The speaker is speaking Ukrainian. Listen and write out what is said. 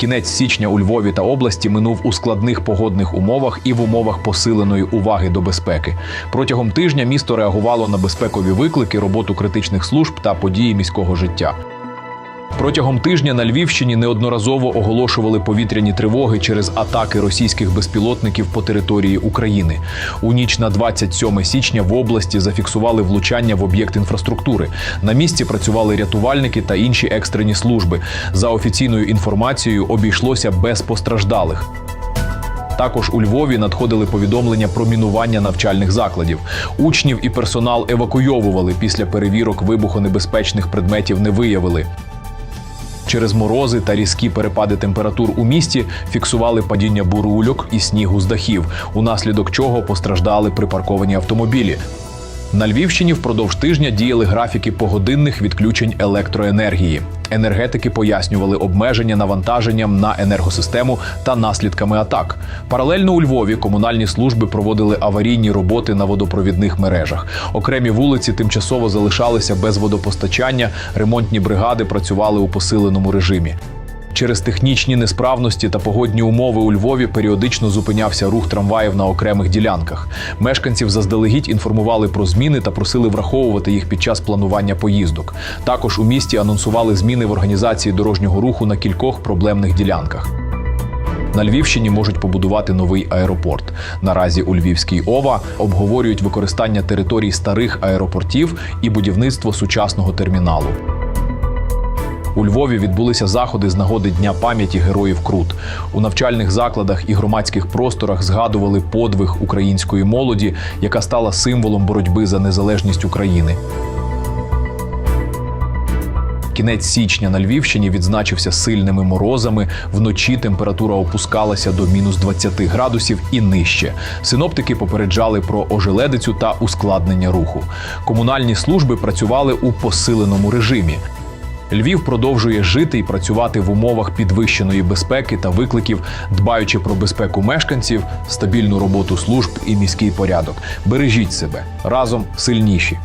Кінець січня у Львові та області минув у складних погодних умовах і в умовах посиленої уваги до безпеки. Протягом тижня місто реагувало на безпекові виклики, роботу критичних служб та події міського життя. Протягом тижня на Львівщині неодноразово оголошували повітряні тривоги через атаки російських безпілотників по території України. У ніч на 27 січня в області зафіксували влучання в об'єкт інфраструктури. На місці працювали рятувальники та інші екстрені служби. За офіційною інформацією, обійшлося без постраждалих. Також у Львові надходили повідомлення про мінування навчальних закладів. Учнів і персонал евакуйовували після перевірок вибухонебезпечних предметів не виявили. Через морози та різкі перепади температур у місті фіксували падіння бурульок і снігу з дахів, унаслідок чого постраждали припарковані автомобілі. На Львівщині впродовж тижня діяли графіки погодинних відключень електроенергії. Енергетики пояснювали обмеження навантаженням на енергосистему та наслідками атак. Паралельно у Львові комунальні служби проводили аварійні роботи на водопровідних мережах. Окремі вулиці тимчасово залишалися без водопостачання. Ремонтні бригади працювали у посиленому режимі. Через технічні несправності та погодні умови у Львові періодично зупинявся рух трамваїв на окремих ділянках. Мешканців заздалегідь інформували про зміни та просили враховувати їх під час планування поїздок. Також у місті анонсували зміни в організації дорожнього руху на кількох проблемних ділянках. На Львівщині можуть побудувати новий аеропорт. Наразі у Львівській ОВА обговорюють використання територій старих аеропортів і будівництво сучасного терміналу. У Львові відбулися заходи з нагоди Дня пам'яті героїв Крут. У навчальних закладах і громадських просторах згадували подвиг української молоді, яка стала символом боротьби за незалежність України. Кінець січня на Львівщині відзначився сильними морозами. Вночі температура опускалася до мінус 20 градусів і нижче. Синоптики попереджали про ожеледицю та ускладнення руху. Комунальні служби працювали у посиленому режимі. Львів продовжує жити і працювати в умовах підвищеної безпеки та викликів, дбаючи про безпеку мешканців, стабільну роботу служб і міський порядок. Бережіть себе разом сильніші.